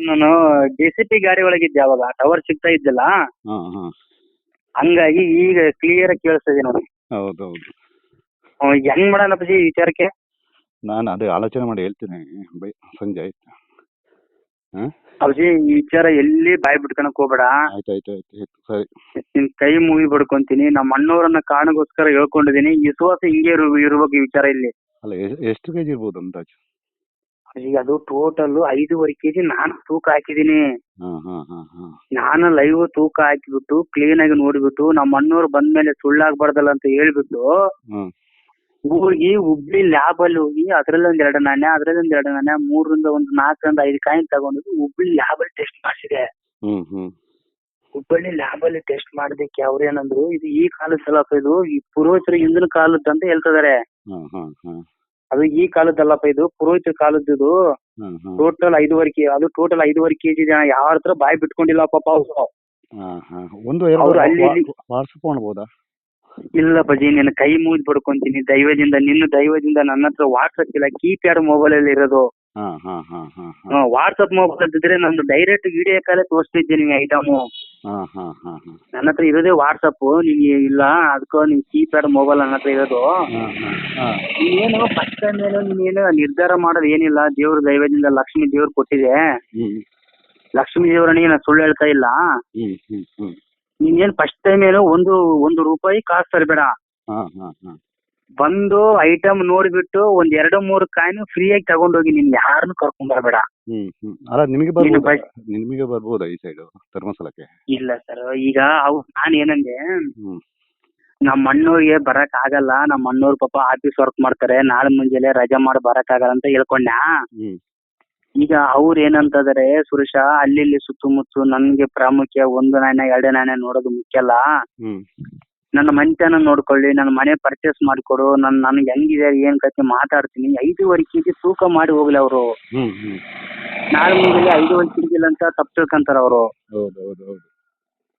ನಾನು D C P ಗಾಡಿ ಒಳಗಿದ್ದೆ ಅವಾಗ. ಟವರ್ ಸಿಗ್ತಾ ಇದ್ದಿಲ್ಲ. ಹಾಂ ಹಾಂ. ಹಂಗಾಗಿ ಈಗ ಕ್ಲಿಯರ್ ಕೇಳಿಸ್ತದೆ ನೋಡಿ. ಹೌದು ಹೌದು ಅವ್ನ್ ಹೆಂಗ್ ಅಪ್ಪಾಜಿ ಈ ವಿಚಾರಕ್ಕೆ? ನಾನು ಅದೇ ಆಲೋಚನೆ ಮಾಡಿ ಹೇಳ್ತೀನಿ. ಬೈ ಸಂಜೆ ಆಯ್ತು. ಹಾಂ? ಅಪ್ಪಾಜಿ ಈ ವಿಚಾರ ಎಲ್ಲಿ ಬಾಯಿ ಬಿಟ್ಕೊಳಕ್ ಹೋಗ್ಬೇಡ. ಆಯ್ತು ಆಯ್ತು ಆಯ್ತು ಆಯ್ತು. ಸರಿ. ನಿನ್ ಕೈ ಮುಗಿ ಬಡ್ಕೊಂತೀನಿ. ನಮ್ಮ ಅಣ್ಣವ್ರನ್ನ ಕಾರಣಗೋಸ್ಕರ ಹೇಳ್ಕೊಂಡಿದೀನಿ ವಿಶ್ವಾಸ ಹಿಂಗೆ ಇರು ಇರ್ಬೇಕು ಈ ವಿಚಾರ ಇಲ್ಲಿ. ಅಲ್ಲ ಎ- ಎಷ್ಟು ಕೆಜಿ ಇರ್ಬೋದು ಅಂದಾಜು? ಈಗ ಅದು ಟೋಟಲ್ ಐದೂವರೆ ಕೆಜಿ ನಾನು ತೂಕ ಹಾಕಿದೀನಿ ನಾನು ಲೈವ್ ತೂಕ ಹಾಕಿಬಿಟ್ಟು ಕ್ಲೀನ್ ಆಗಿ ನೋಡ್ಬಿಟ್ಟು ನಮ್ಮ ಅಣ್ಣವ್ರು ಬಂದ್ಮೇಲೆ ಸುಳ್ಳಾಗ್ಬಾರ್ದಲ್ಲ ಅಂತ ಹೇಳ್ಬಿಟ್ಟು ಹೋಗಿ ಹುಬ್ಳಿ ಲ್ಯಾಬ್ ಅಲ್ಲಿ ಹೋಗಿ ಅದ್ರಲ್ಲಿ ಒಂದ್ ಎರಡು ನಾಣ್ಯ ಅದ್ರಲ್ಲಿ ಒಂದ್ ಎರಡು ನಾಣ್ಯ ಮೂರರಿಂದ ಒಂದು ನಾಲ್ಕರಿಂದ ಐದು ಕಾಯಿನ್ ತಗೊಂಡು ಹುಬ್ಳಿ ಲ್ಯಾಬ್ ಅಲ್ಲಿ ಟೆಸ್ಟ್ ಮಾಡಿಸಿದೆ. ಹುಬ್ಬಳ್ಳಿ ಲ್ಯಾಬ್ ಅಲ್ಲಿ ಟೆಸ್ಟ್ ಮಾಡಿದಕ್ಕೆ ಅವ್ರೇನಂದ್ರು ಇದು ಈ ಕಾಲದ ಸಲಪ ಇದು ಈ ಪೂರ್ವಜರು ಹಿಂದಿನ ಕಾಲದ್ದು ಅಂತ ಹೇಳ್ತಿದಾರೆ. ಅದು ಈ ಕಾಲದಲ್ಲಪ್ಪ ಇದು. ಪುರೋಹಿತರ ಕಾಲದ್ದು ಟೋಟಲ್ ಐದುವರೆ ಕೆ ಅದು ಟೋಟಲ್ ಐದುವರೆ ಕೆಜಿ ಜನ ಯಾರ ಹತ್ರ ಬಾಯಿ ಬಿಟ್ಕೊಂಡಿಲ್ಲ ಪಾಪ ಅವ್ರು. ಒಂದು ಅವ್ರು ಅಲ್ಲಿ ಇಲ್ಲಿ- ವಾಟ್ಸಪ್ ಮಾಡ್ಬೋದಾ ಇಲ್ಲ ಬಜಿ ನಿನ್ನ ಕೈ ಮುಗಿದ್ ಬಿಡ್ಕೊಂತೀನಿ. ದೈವದಿಂದ ನಿನ್ನ ದೈವದಿಂದ ನನ್ನ ಹತ್ರ ವಾಟ್ಸಪ್ ಇಲ್ಲ. ಕೀಪ್ಯಾಡ್ ಮೊಬೈಲ್ ಅಲ್ಲಿ ಇರೋದು. ವಾಟ್ಸಪ್ ಮೊಬೈಲ್ ಇದ್ರೆ ನಂದು ಡೈರೆಕ್ಟ್ ವಿಡಿಯೋ ಕಾಲೇ ತೋರಿಸ್ತಿದ್ದೆ ನಿಮ್ಗೆ ಐಟಮು. ಹಾಂ ಹಾಂ ಹಾಂ ಹಾಂ. ನನ್ನ ಹತ್ರ ಇರೋದೇ ವಾಟ್ಸಪ್ ನಿಮ್ಗೆ ಇಲ್ಲ ಅದಕ್ಕೂ ನಿಮ್ ಕೀಪ್ಯಾಡ್ ಮೊಬೈಲ್ ನನ್ನ ಹತ್ರ ಇರೋದು. ಹಾಂ ಹಾಂ ಹಾಂ. ನೀನೇನು ಫಸ್ಟ್ ಟೈಮ್ ಏನು ನೀನೇನು ನಿರ್ಧಾರ ಮಾಡೋದು ಏನಿಲ್ಲ. ದೇವ್ರ ದೈವದಿಂದ ಲಕ್ಷ್ಮಿ ದೇವ್ರು ಕೊಟ್ಟಿದೆ. ಹ್ಞೂ ಲಕ್ಷ್ಮಿ ದೇವರನಿಗೆ ನಾನು ಸುಳ್ಳು ಹೇಳ್ತಾ ಇಲ್ಲ. ಹ್ಞೂ ಹ್ಞೂ ಹ್ಞೂ ನೀನೇನ್ ಫಸ್ಟ್ ಟೈಮ್ ಏನು ಒಂದು ಒಂದು ರೂಪಾಯಿ ಕಾಸ್ ತರಬೇಡ. ಹಾಂ ಹಾಂ ಹಾಂ. ಬಂದು ಐಟಮ್ ನೋಡ್ಬಿಟ್ಟು ಒಂದ್ ಎರಡು ಮೂರು ಕಾಯಿನ್ ಫ್ರೀಯಾಗಿ ತಗೊಂಡೋಗಿ ನೀನ್ ಯಾರನ್ನು ಕರ್ಕೊಂಡ್ ಬರಬೇಡ. ಹ್ಮ್ ಹ್ಮ್. ಅಲ್ಲ ನಿಮಗೆ ಬರ್ಬೋದಾ? ಬೈ- ನಿಮಗೆ ಬರ್ಬೋದಾ ಈ ಸೈಡ್ ಧರ್ಮಸ್ಥಳಕ್ಕೆ ಇಲ್ಲ ಸರ್ ಈಗ ಅವ್ ನಾನ್ ಏನಂದೆ ಹ್ಮ್. ನಮ್ಮ ಅಣ್ಣವ್ರಿಗೆ ಬರಕ್ ಆಗಲ್ಲ ನಮ್ಮ ಅಣ್ಣವ್ರ ಪಾಪ ಆಫೀಸ್ ವರ್ಕ್ ಮಾಡ್ತಾರೆ ನಾಳೆ ಮುಂಜಾನೆ ರಜಾ ಮಾಡಿ ಬರಕ್ ಆಗಲ್ಲ ಅಂತ ಹೇಳ್ಕೊಂಡ್ಯಾ ಹ್ಮ್. ಈಗ ಅವ್ರ ಏನಂತಂದ್ರೆ ಸುರೇಶ ಅಲ್ಲಿ ಇಲ್ಲಿ ಸುತ್ತಮುತ್ತ ನನ್ಗೆ ಪ್ರಾಮುಖ್ಯ ಒಂದು ನಾಣ್ಯ ಎರಡು ನಾಣ್ಯ ನೋಡೋದು ಮುಖ್ಯ ಅಲ್ಲ? ಹ್ಮ್. ನನ್ನ ಮನೆತನ ನೋಡ್ಕೊಳ್ಳಿ ನನ್ನ ಮನೆ ಪರ್ಚೇಸ್ ಮಾಡ್ಕೊಡು ನನ್ ನನ್ಗೆ ಹೆಂಗಿದೆ ಏನ್ ಕತೆ ಮಾತಾಡ್ತೀನಿ. ಐದೂವರೆ ಕೆಜಿ ತೂಕ ಮಾಡಿ ಹೋಗ್ಲಿ ಅವರು. ಹ್ಮ್ ಹ್ಮ್. ನಾಳೆ ಮುಂದೆ ಐದೂವರೆ ಕೆಜಿ ಅಂತ ತಪ್ಪು ತಿಳ್ಕೊಂತಾರ ಅವರು. ಹೌದು ಹೌದು ಹೌದು.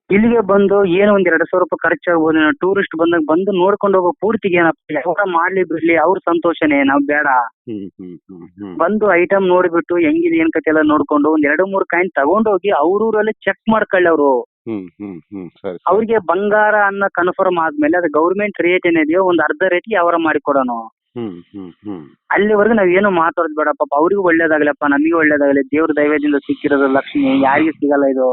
ಇಲ್ಲಿಗೆ ಬಂದು ಏನೋ ಒಂದ್ ಎರಡ್ ಸಾವಿರ ರೂಪಾಯಿ ಖರ್ಚಾಗ್ಬೋದು ಟೂರಿಸ್ಟ್ ಬಂದಾಗ ಬಂದು ನೋಡ್ಕೊಂಡು ಹೋಗೋ ಪೂರ್ತಿಗೆ ಏನಪ್ಪ ಯಾವ ಮಾಡ್ಲಿ ಬಿಡ್ಲಿ ಅವ್ರ ಸಂತೋಷನೇ ನಾವ್ ಬೇಡ. ಹ್ಮ್ ಹ್ಮ್ ಹ್ಮ್ ಹ್ಮ್. ಬಂದು ಐಟಮ್ ನೋಡ್ಬಿಟ್ಟು ಹೆಂಗಿದೆ ಏನ್ ಕತೆ ಎಲ್ಲ ನೋಡ್ಕೊಂಡು ಒಂದ್ ಎರಡು ಮೂರು ಕಾಯಿನ್ ತಗೊಂಡೋಗಿ ಅವ್ರೂರಲ್ಲಿ ಚೆಕ್ ಮಾಡ್ಕೊಳ್ಳಿ ಅವರು. ಹ್ಮ್ ಹ್ಮ್ ಹ್ಮ್ ಸರಿ ಸರಿ. ಅವ್ರಿಗೆ ಬಂಗಾರ ಅನ್ನ ಕನ್ಫರ್ಮ್ ಆದ್ಮೇಲೆ ಅದು ಗೌರ್ಮೆಂಟ್ ರೇಟ್ ಏನಿದೆಯೋ ಒಂದ್ ಅರ್ಧ ರೇಟ್ಗೆ ಅವರ ಮಾಡಿಕೊಡೋಣ. ಅಲ್ಲಿವರೆಗೂ ನಾವ್ ಏನು ಮಾತಾಡೋದ್ ಬೇಡ ಪಾಪ ಅವ್ರಿಗೂ ಒಳ್ಳೇದಾಗ್ಲಪ್ಪ ನಮಗೆ ಒಳ್ಳೇದಾಗಲಿ ದೇವ್ರ ದೈವದಿಂದ ಸಿಕ್ಕಿರೋದು ಲಕ್ಷ್ಮಿ ಯಾರಿಗೂ ಸಿಗಲ್ಲ ಇದು.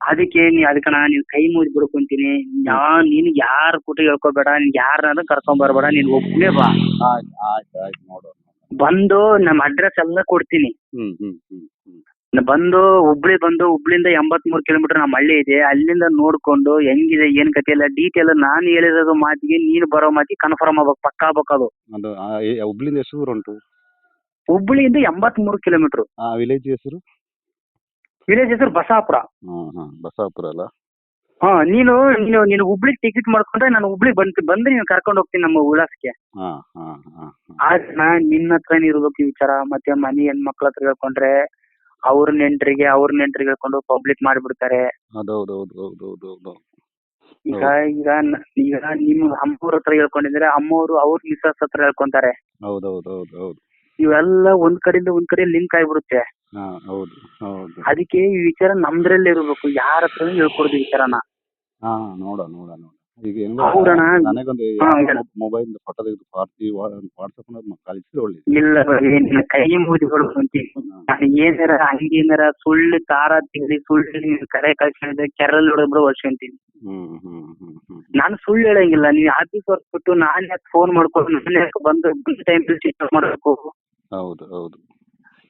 ಅದಕ್ಕೆ ನೀ ಅದಕ್ಕೆ ನಾನು ನೀನ್ ಕೈ ಮುಗಿದ್ ಬಿಡ್ಕೊಂತೀನಿ. ನಾ ನೀನ್ ಯಾರ ಕೂಟ ಹೇಳ್ಕೊಬೇಡ ನೀನ್ ಯಾರನ್ನಾದ್ರೂ ಕರ್ಕೊಂಡ್ ಬರ್ಬೇಡ ನೀನ್ ಒಬ್ಬನೇ ಬಾ. ಬಂದು ನಮ್ಮ ಅಡ್ರೆಸ್ ಎಲ್ಲ ಕೊಡ್ತೀನಿ. ಬಂದು ಹುಬ್ಳಿ ಬಂದು ಹುಬ್ಳಿಯಿಂದ ಎಂಬತ್ ಮೂರು ಕಿಲೋಮೀಟರ್ ನಮ್ಮ ಹಳ್ಳಿ ಇದೆ. ಅಲ್ಲಿಂದ ನೋಡ್ಕೊಂಡು ಹೆಂಗಿದೆ ಏನ್ ಕತೆ ಎಲ್ಲ ಡೀಟೇಲ್ ನಾನು ಹೇಳಿರೋದು ಮಾತಿಗೆ ನೀನು ಬರೋ ಮಾತಿಗೆ ಕನ್ಫರ್ಮ್ ಆಗ್ಬೇಕು ಪಕ್ಕ ಆಗ್ಬೇಕು ಅದು. ಅದು ಆ, ಏ- ಹುಬ್ಳಿಂದ ಎಷ್ಟು ದೂರ ಉಂಟು? ಹುಬ್ಳಿಯಿಂದ ಎಂಬತ್ಮೂರು ಕಿಲೋಮೀಟರ್ ಆ ವಿಲೇಜ್ ಹೆಸರು? ವಿಲೇಜ್ ಹೆಸರು ಬಸಾಪುರ. ಹಾ ಹಾ ಬಸಾಪುರ ಅಲ್ಲ? ಹಾ ನೀನು ನೀನು ನೀನು ಹುಬ್ಳಿ ಟಿಕೆಟ್ ಮಾಡ್ಕೊಂಡ್ರೆ ನಾನು ಹುಬ್ಳಿ ಬಂದ್ ಬಂದ್ರೆ ನೀನು ಕರ್ಕೊಂಡು ಹೋಗ್ತೀನಿ ನಮ್ಮ ಉಲ್ಲಾಸಕ್ಕೆ ಹಾ ಹಾ ಆದ್ರೆ ನಿನ್ನ ಹತ್ರ ಇರ್ಬೇಕು ಈ ವಿಚಾರ. ಮತ್ತೆ ಮನೆ ಹೆಣ್ಮಕ್ಳ ಹತ್ರ ಹೇಳ್ಕೊಂಡ್ರೆ ಅವ್ರ ನೆಂಟರಿಗೆ ಅವ್ರ ನೆಂಟ್ರಿಗೆ ಹೇಳ್ಕೊಂಡು ಪಬ್ಲಿಕ್ ಮಾಡಿ ಬಿಡ್ತಾರೆ ಹೌದು ಹೌದು ಹೌದು ಹೌದು ಈಗ ಈಗ ನ- ಈಗ ನಿಮ್ ಅಮ್ಮವ್ರ ಹತ್ರ ಹೇಳ್ಕೊಂಡಿದ್ರೆ ಅಮ್ಮವ್ರು ಅವ್ರ ಮಿಸಸ್ ಹತ್ರ ಹೇಳ್ಕೊಂತಾರೆ. ಹೌದು ಹೌದು ಹೌದು ಹೌದು ಇವೆಲ್ಲ ಒಂದ್ ಕಡೆಯಿಂದ ಒಂದ್ ಕಡೆ ಲಿಂಕ್ ಆಗ್ಬಿಡುತ್ತೆ. ಹಾ ಹೌದು ಹೌದು. ಅದಕ್ಕೆ ಈ ವಿಚಾರ ನಮ್ದ್ರಲ್ಲೇ ಇರ್ಬೇಕು. ಯಾರ ಹತ್ರ ಹೇಳ್ಕೊಡ್ದು ಈ ವಿಚಾರನ. ಹಾ ನೋಡ ನೋಡ ನೋಡ. ನನಗೊಂದು. ಮೊಬೈಲ್ ಫೋಟೋ ತೆಗೆದು ಪಾರ್ಟಿ ವಾಟ್ಸಪ್ ಕಳಿಸಿದ್ರೆ ಒಳ್ಳೇದು. ಇಲ್ಲ ಕೈ ಮುಗಿದು ಕೊಡ್ಕೊಂತಿ ಏನಾರ ಹಂಗೆ ಏನಾರ ಸುಳ್ಳು ಕಾರ ತಿಳಿ ಸುಳ್ಳು ಕರೆ ಕಳ್ಸಿದ್ರೆ ಕೆರಲ್ ಹೊಡೆದ್ರು ಹೊಡ್ಸ್ಕೊಂತೀನಿ. ನಾನು ಸುಳ್ಳು ಹೇಳಂಗಿಲ್ಲ. ನೀವು ಆಫೀಸ್ ವರ್ಕ್ ಬಿಟ್ಟು ನಾನು ಯಾಕೆ ಫೋನ್ ಮಾಡ್ಕೊಂಡು ನಾನು ಯಾಕೆ ಬಂದು ಟೈಮ್ ಚೆಕ್ ಮಾಡಬೇಕು? ಹೌದು ಹೌದು.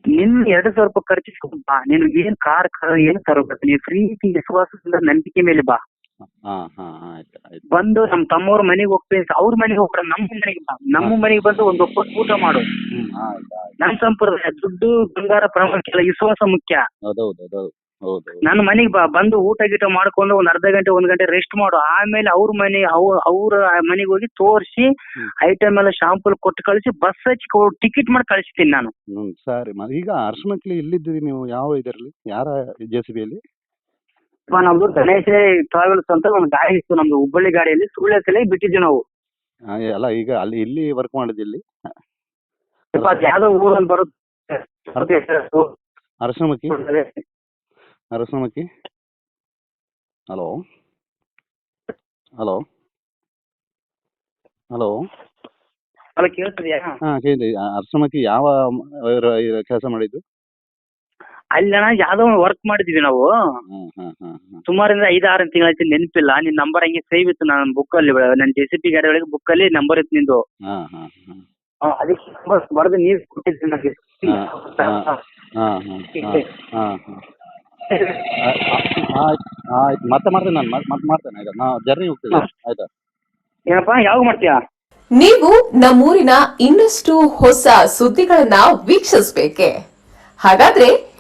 ನಿನ್ ಎರಡು ಸಾವಿರ ರೂಪಾಯಿ ಖರ್ಚಿಸ್ಕೊಂಡ್ ಬಾ. ನೀನು ಏನ್ ಕಾರ್ ಕಾರ್ ಏನ್ ತರಬೇಕು ನೀನು ಪ್ರೀತಿ ವಿಶ್ವಾಸದಿಂದ ನಂಬಿಕೆ ಮೇಲೆ ಬಾ. ಹಾ ಹಾ ಆಯ್ತು ಆಯ್ತು. ಬಂದು ನಮ್ ತಮ್ಮವ್ರ ಮನೆಗೆ ಹೋಗ್ತೀನಿ ಅವ್ರ ಮನೆಗೆ ಹೋಗ್ಬೇಡ ನಮ್ಮ ಮನೆಗೆ ಬಾ. ನಮ್ಮ ಮನೆಗೆ ಬಂದು ಒಂದು ಒಪ್ಪತ್ತು ಊಟ ಮಾಡು. ಹ್ಮ್ ಆಯ್ತು ಆಯ್ತು. ನಮ್ ಸಂಪ್ರದಾಯ ದುಡ್ಡು ಬಂಗಾರ ಪ್ರಾಮುಖ್ಯ ಅಲ್ಲ ವಿಶ್ವಾಸ ಮುಖ್ಯ. ಹೌದು ನನ್ನ ಮನೆಗೆ ಬಾ ಬಂದು ಊಟ ಗೀಟ ಮಾಡ್ಕೊಂಡು ಒಂದ್ ಅರ್ಧ ಗಂಟೆ ಒಂದ್ ಗಂಟೆ ರೆಸ್ಟ್ ಮಾಡು. ಆಮೇಲೆ ಅವ್ರ ಮನೆ ಅವ್ರ ಮನೆಗೆ ಹೋಗಿ ತೋರಿಸಿ. ಐಟಮ್ ಎಲ್ಲ ಶಾಂಪಲ್ ಕೊಟ್ಟು ಕಳಿಸಿ ಬಸ್ ಹಚ್ಚಿ ಟಿಕೆಟ್ ಮಾಡಿ ಕಳಿಸ್ತೀನಿ ನಾನು. ಹ್ಮ್ ಸರಿ ಮ- ಈಗ ಅರ್ಶಮಕ್ಲಿ ಎಲ್ಲಿದ್ದೀರಿ ನೀವು? ಯಾವ ಇದರಲ್ಲಿ? ಯಾರ ಜೆ ಸಿ ಬಿಯಲ್ಲಿ ಅಪ್ಪ, ನಮ್ದು ಗಣೇಶ ಟ್ರಾವೆಲ್ಸ್ ಅಂತ ಒಂದು ಗಾಡಿ ಇತ್ತು ನಮ್ದು ಹುಬ್ಬಳ್ಳಿ ಗಾಡಿಯಲ್ಲಿ. ಸುಳ್ಳೆಸಲೇ ಬಿಟ್ಟಿದ್ವಿ ನಾವು. ಅಲ್ಲ ಈಗ ಅಲ್ಲಿ ಇಲ್ಲಿ ವರ್ಕ್ ಮಾಡಿದ್ದು ಇಲ್ಲಿ? ಅಪ್ಪ, ಅದ್ ಯಾವ್ದೋ ಊರಲ್ಲಿ ಬರುತ್ತೆ. Arasamakki Arasamakki hello? Hello? Hello? ಅಲ್ಲ ಕೇಳ್ತಿದ್ಯಾ? ಹಾಂ ಕೇಳಿದೆ ಅರಸಮಕ್ಕಿ ಯಾವ ಕೆಲಸ ಮಾಡಿದ್ದು? ಅಲ್ಲಣ್ಣ ಯಾವ್ದೋ ಒಂದು ವರ್ಕ್ ಮಾಡಿದ್ವಿ ನಾವು. ಸುಮಾರಿಂದ ಐದು ಆರು ತಿಂಗಳಾಯ್ತು ನೆನಪಿಲ್ಲ. ನಿನ್ ನಂಬರ್ ಹಂಗೆ ಸೇವ್ ಇತ್ತು ನನ್ನ ಬುಕ್ಕಲ್ಲಿ ನನ್ನ ಜೆ ಸಿ ಪಿ ಗಾಡಿ ಒಳಗೆ ಬುಕ್ಕಲ್ಲಿ ನಂಬರ್ ಇತ್ತು ನಿಂದು. ಆ, ಅದಕ್ಕೆ ನಂಬರ್ ಬರೆದು ನೀವು ಕೊಟ್ಟಿದ್ರಿ ನನಗೆ ಹಾಂ ಹಾಂ ಹಾಂ ಹಾಂ ಹಾಂ ಆಯ್ತು ಆಯ್ತು. ಮತ್ತೆ ಮಾಡ್ತೇನೆ ನಾನು. ಮತ್ತೆ ಮಾಡ್ತೇನೆ. ಆಯ್ತಾ? ನಾ ಜರ್ನಿ ಹೋಗ್ತಿದ್ದೆ ಆಯ್ತಾ? ಏನಪ್ಪ ಯಾವಾಗ ಮಾಡ್ತೀಯಾ? ನೀವು ನಮ್ಮೂರಿನ ಇನ್ನಷ್ಟು ಹೊಸ ಸುದ್ದಿಗಳನ್ನ ವೀಕ್ಷಿಸಬೇಕೆ. ಹಾಗಾದ್ರೆ